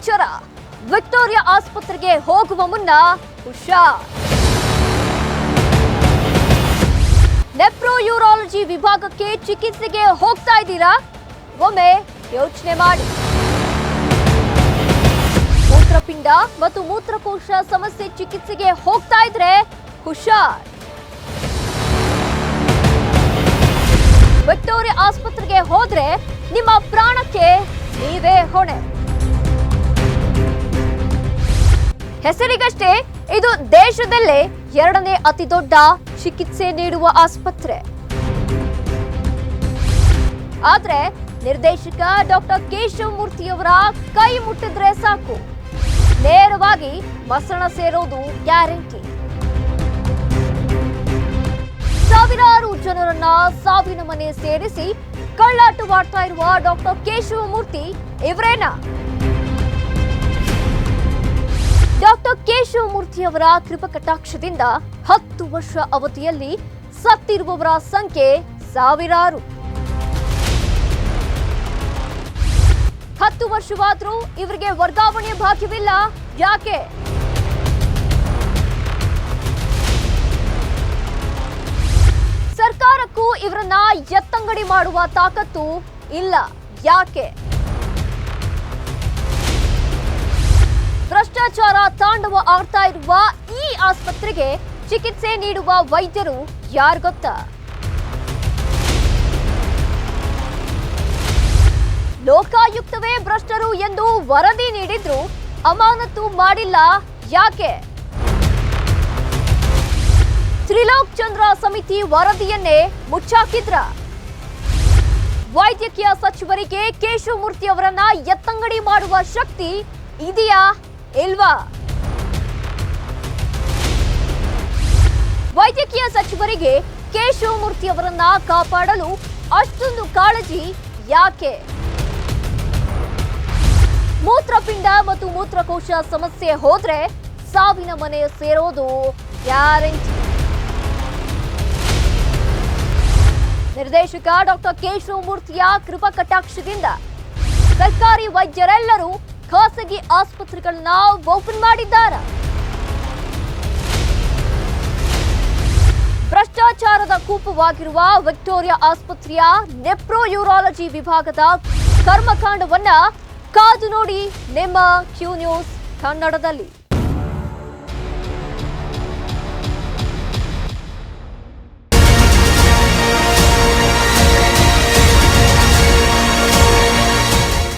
ಎಚ್ಚರ ವಿಕ್ಟೋರಿಯಾ ಆಸ್ಪತ್ರೆಗೆ ಹೋಗುವ ಮುನ್ನ ಹುಷಾರ್. ನೆಪ್ರೋ ಯೂರಾಲಜಿ ವಿಭಾಗಕ್ಕೆ ಚಿಕಿತ್ಸೆಗೆ ಹೋಗ್ತಾ ಇದ್ದೀರಾ? ಒಮ್ಮೆ ಯೋಚನೆ ಮಾಡಿ. ಮೂತ್ರಪಿಂಡ ಮತ್ತು ಮೂತ್ರಕೋಶ ಸಮಸ್ಯೆ ಚಿಕಿತ್ಸೆಗೆ ಹೋಗ್ತಾ ಇದ್ರೆ ಹುಷಾರ್. ವಿಕ್ಟೋರಿಯಾ ಆಸ್ಪತ್ರೆಗೆ ಹೋದ್ರೆ ನಿಮ್ಮ ಪ್ರಾಣಕ್ಕೆ ನೀವೇ ಹೊಣೆ. ಹೆಸರಿಗಷ್ಟೇ ಇದು ದೇಶದಲ್ಲೇ ಎರಡನೇ ಅತಿ ದೊಡ್ಡ ಚಿಕಿತ್ಸೆ ನೀಡುವ ಆಸ್ಪತ್ರೆ. ಆದ್ರೆ ನಿರ್ದೇಶಕ ಡಾಕ್ಟರ್ ಕೇಶವ ಮೂರ್ತಿಯವರ ಕೈ ಮುಟ್ಟಿದ್ರೆ ಸಾಕು. ನೇರವಾಗಿ ಮಸಣ ಸೇರೋದು ಗ್ಯಾರಂಟಿ. ಸಾವಿರಾರು ಜನರನ್ನ ಸಾವಿನ ಮನೆ ಸೇರಿಸಿ ಕಳ್ಳಾಟವಾಡ್ತಾ ಇರುವ ಡಾಕ್ಟರ್ ಕೇಶವಮೂರ್ತಿ ಇವರೇನಾ? ಡಾಕ್ಟರ್ ಕೇಶವ ಮೂರ್ತಿಯವರ ಕೃಪಕಟಾಕ್ಷದಿಂದ ಹತ್ತು ವರ್ಷ ಅವಧಿಯಲ್ಲಿ ಸತ್ತಿರುವವರ ಸಂಖ್ಯೆ ಸಾವಿರಾರು. ಹತ್ತು ವರ್ಷವಾದರೂ ಇವರಿಗೆ ವರ್ಗಾವಣೆ ಭಾಗ್ಯವಿಲ್ಲ. ಯಾಕೆ? ಸರ್ಕಾರಕ್ಕೂ ಇವರನ್ನ ಎತ್ತಂಗಡಿ ಮಾಡುವ ತಾಕತ್ತು ಇಲ್ಲ. ಯಾಕೆ? ಭ್ರಷ್ಟಾಚಾರ ತಾಂಡವ ಆಡ್ತಾ ಇರುವ ಈ ಆಸ್ಪತ್ರೆಗೆ ಚಿಕಿತ್ಸೆ ನೀಡುವ ವೈದ್ಯರು ಯಾರು ಗೊತ್ತಾ? ಲೋಕಾಯುಕ್ತವೇ ಭ್ರಷ್ಟರು ಎಂದು ವರದಿ ನೀಡಿದ್ರು ಅಮಾನತು ಮಾಡಿಲ್ಲ. ಯಾಕೆ? ತ್ರಿಲೋಕ್ ಚಂದ್ರ ಸಮಿತಿ ವರದಿಯನ್ನೇ ಮುಚ್ಚಾಕಿದ್ರ. ವೈದ್ಯಕೀಯ ಸಚಿವರಿಗೆ ಕೇಶವಮೂರ್ತಿ ಅವರನ್ನ ಎತ್ತಂಗಡಿ ಮಾಡುವ ಶಕ್ತಿ ಇದೆಯಾ? ಇಲ್ವಾ? ವೈದ್ಯಕೀಯ ಸಚಿವರಿಗೆ ಕೇಶವಮೂರ್ತಿ ಅವರನ್ನ ಕಾಪಾಡಲು ಅಷ್ಟೊಂದು ಕಾಳಜಿ ಯಾಕೆ? ಮೂತ್ರಪಿಂಡ ಮತ್ತು ಮೂತ್ರಕೋಶ ಸಮಸ್ಯೆ ಹೋದ್ರೆ ಸಾವಿನ ಮನೆ ಸೇರೋದು ಗ್ಯಾರಂಟಿ. ನಿರ್ದೇಶಕ ಡಾಕ್ಟರ್ ಕೇಶವಮೂರ್ತಿಯ ಕೃಪಾ ಕಟಾಕ್ಷದಿಂದ ಸರ್ಕಾರಿ ವೈದ್ಯರೆಲ್ಲರೂ ಖಾಸಗಿ ಆಸ್ಪತ್ರೆಗಳನ್ನ ಓಪನ್ ಮಾಡಿದ್ದಾರೆ. ಭ್ರಷ್ಟಾಚಾರದ ಕೂಪವಾಗಿರುವ ವಿಕ್ಟೋರಿಯಾ ಆಸ್ಪತ್ರೆಯ ನೆಪ್ರೋ ಯೂರಾಲಜಿ ವಿಭಾಗದ ಕರ್ಮಕಾಂಡವನ್ನ ಕಾದು ನೋಡಿ ನಿಮ್ಮ ಕ್ಯೂ ನ್ಯೂಸ್ ಕನ್ನಡದಲ್ಲಿ.